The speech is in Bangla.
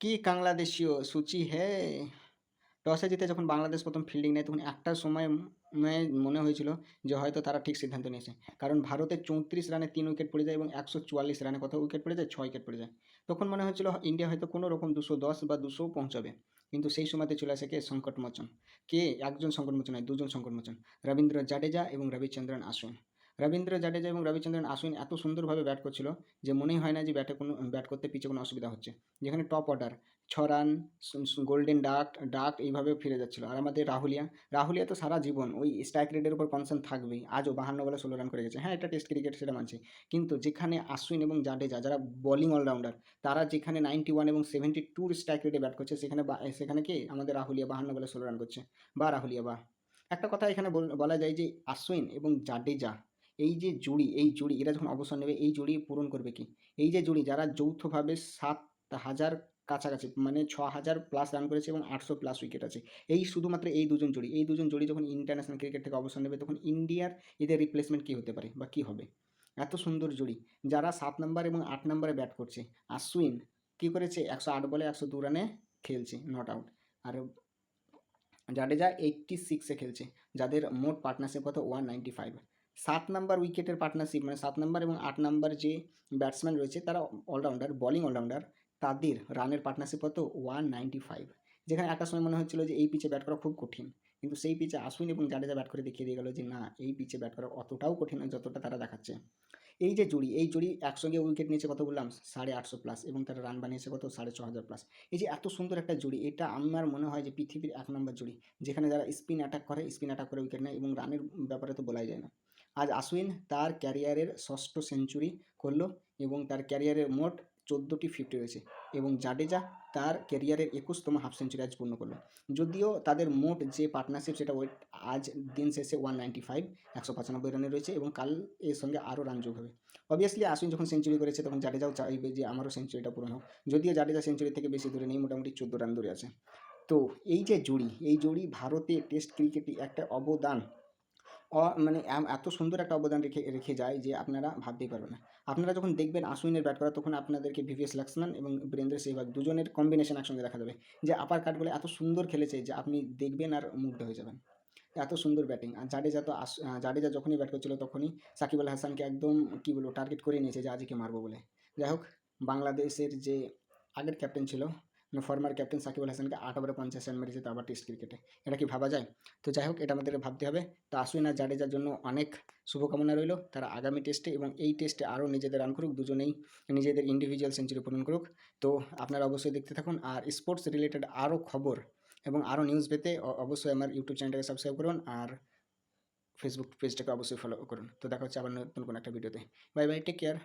কি বাংলাদেশীয় সূচি হে টসে জিতে যখন বাংলাদেশ প্রথম ফিল্ডিং নেয়, তখন একটা সময় মনে হয়েছিল যে হয়তো তারা ঠিক সিদ্ধান্ত নিয়েছে। কারণ ভারতের চৌত্রিশ রানে তিন উইকেট পড়ে যায় এবং একশো চুয়াল্লিশ রানে কত উইকেট পড়ে যায়, ছয় উইকেট পড়ে যায়। তখন মনে হয়েছিল ইন্ডিয়া হয়তো কোনো রকম দুশো দশ বা দুশো পৌঁছাবে। কিন্তু সেই সময়তে চলে আসে কে? সংকটমোচন। কে? একজন সংকটমোচন নয়, দুজন সংকটমোচন। রবীন্দ্র জাডেজা এবং রবিচন্দ্রন আশ্বিন রবীন্দ্র জাডেজা এবং রবিচন্দ্রন আশ্বিন এত সুন্দরভাবে ব্যাট করছিল যে মনেই হয় না যে ব্যাটে কোনো ব্যাট করতে পিছিয়ে কোনো অসুবিধা হচ্ছে। যেখানে টপ অর্ডার ছ রান গোল্ডেন ডাক ডাক এইভাবে ফিরে যাচ্ছিল। আর আমাদের রাহুলিয়া রাহুলিয়া তো সারা জীবন ওই স্ট্রাইক রেটের উপর কনসার্ন থাকবেই। আজও বাহান্ন বলে ষোলো রান করে গেছে। হ্যাঁ এটা টেস্ট ক্রিকেট সেটা মানছি। কিন্তু যেখানে আশ্বিন এবং জাডেজা, যারা বোলিং অলরাউন্ডার তারা যেখানে নাইনটি ওয়ান এবং সেভেন্টি টুর স্ট্রাইক রেটে ব্যাট করছে, সেখানে সেখানে কি আমাদের রাহুলিয়া বাহান্ন বলে ষোলো রান করছে? বা রাহুলিয়া, বা। একটা কথা এখানে বলা যায় যে আশ্বিন এবং জাডেজা এই যে জুড়ি, এই জুড়ি, এরা যখন অবসর নেবে, এই জুড়ি পূরণ করবে কি? এই যে জুড়ি, যারা যৌথভাবে সাত হাজার কাছাকাছি মানে ছ হাজার প্লাস রান করেছে এবং আটশো প্লাস উইকেট আছে। এই শুধুমাত্র এই দুজন জুড়ি, এই দুজন জুড়ি যখন ইন্টারন্যাশনাল ক্রিকেট থেকে অবসর নেবে, তখন ইন্ডিয়ার এদের রিপ্লেসমেন্ট কী হতে পারে বা কী হবে? এত সুন্দর জুড়ি, যারা সাত নম্বর এবং আট নম্বরে ব্যাট করছে। আশ্বিন কী করেছে? একশো আট বলে একশো দু রানে খেলছে নট আউট আর জাডেজা এইট্টি সিক্সে খেলছে, যাদের মোট পার্টনারশিপ কত? ওয়ান নাইনটি ফাইভ সাত নাম্বার উইকেটের পার্টনারশিপ মানে সাত নাম্বার এবং আট নাম্বার যে ব্যাটসম্যান রয়েছে, তারা অলরাউন্ডার বলিং অলরাউন্ডার তাদের রানের পার্টনারশিপ কত ওয়ান নাইনটি ফাইভ যেখানে একটা সময় মনে হচ্ছিল যে এই পিচে ব্যাট করা খুব কঠিন, কিন্তু সেই পিচে আসুন এবং জাডেজা ব্যাট করে দেখিয়ে দিয়ে গেলো যে না, এই পিচে ব্যাট করা অতটাও কঠিন নয় যতটা তারা দেখাচ্ছে। এই যে জুড়ি, এই জুড়ি একসঙ্গে উইকেট নিয়েছে কত বললাম? সাড়ে আটশো প্লাস এবং তারা রান বানিয়েছে কত? সাড়ে ছ হাজার প্লাস এই যে এত সুন্দর একটা জুড়ি, এটা আমার মনে হয় যে পৃথিবীর এক নম্বর জুড়ি, যেখানে যারা স্পিন অ্যাটাক করে স্পিন অ্যাটাক করে উইকেট নেয় এবং রানের ব্যাপারে তো বলাই যায় না। আজ আশ্বিন তার ক্যারিয়ারের ষষ্ঠ সেঞ্চুরি করল এবং তার ক্যারিয়ারের মোট চোদ্দোটি ফিফটি রয়েছে এবং জাডেজা তার ক্যারিয়ারের একুশতম হাফ সেঞ্চুরি আজ পূর্ণ করল। যদিও তাদের মোট যে পার্টনারশিপ সেটা ওই আজ দিন শেষে ওয়ান নাইনটি ফাইভ একশো পঁচানব্বই রানে রয়েছে এবং কাল এর সঙ্গে আরও রান যোগ হবে। অবভিয়াসলি আশ্বিন যখন সেঞ্চুরি করেছে তখন জাডেজাও চাইবে যে আমারও সেঞ্চুরিটা পূরণ হোক। যদিও জাডেজা সেঞ্চুরি থেকে বেশি দূরে নেই, মোটামুটি চোদ্দ রান দূরে আছে। তো এই যে জুড়ি, এই জুড়ি ভারতে টেস্ট ক্রিকেটে একটা অবদান মানে এত সুন্দর একটা অবদান রেখে রেখে যায় যে আপনারা ভাবতেই পারবেন না। আপনারা যখন দেখবেন আশ্বিনের ব্যাট করা, তখন আপনাদেরকে ভিভিএস লক্ষ্মণ এবং বীরেন্দ্র সেহবাগ দুজনের কম্বিনেশন একসঙ্গে দেখা যাবে যে আপার কাটগুলো এত সুন্দর খেলেছে যে আপনি দেখবেন আর মুগ্ধ হয়ে যাবেন। এত সুন্দর ব্যাটিং আর জাডেজা তো আস জাডেজা যখনই ব্যাট করছিল তখনই সাকিব আল হাসানকে একদম, কী বলব টার্গেট করে নিয়েছে যে আজকে মারবো বলে। যাই হোক, বাংলাদেশের যে আগের ক্যাপ্টেন ছিল ফর্মার ক্যাপ্টেন সাকিব আল হাসানকে আট ওভারে পঞ্চাশ রান মেরেছে, তো আবার টেস্ট ক্রিকেটে এটা কি ভাবা যায়? তো যাই হোক, এটা আমাদের ভাবতে হবে। তো আশ্বিন আর জাডেজার জন্য অনেক শুভকামনা রইল, তারা আগামী টেস্টে এবং এই টেস্টে আরও নিজেদের রান করুক, দুজনেই নিজেদের ইন্ডিভিজুয়াল সেঞ্চুরি পূরণ করুক। তো আপনারা অবশ্যই দেখতে থাকুন। আর স্পোর্টস রিলেটেড আরও খবর এবং আরও নিউজ পেতে অবশ্যই আমার ইউটিউব চ্যানেলটাকে সাবস্ক্রাইব করুন আর ফেসবুক পেজটাকে অবশ্যই ফলো করুন। তো দেখা হচ্ছে আবার নতুন কোনো একটা ভিডিওতে বাই বাই টেক কেয়ার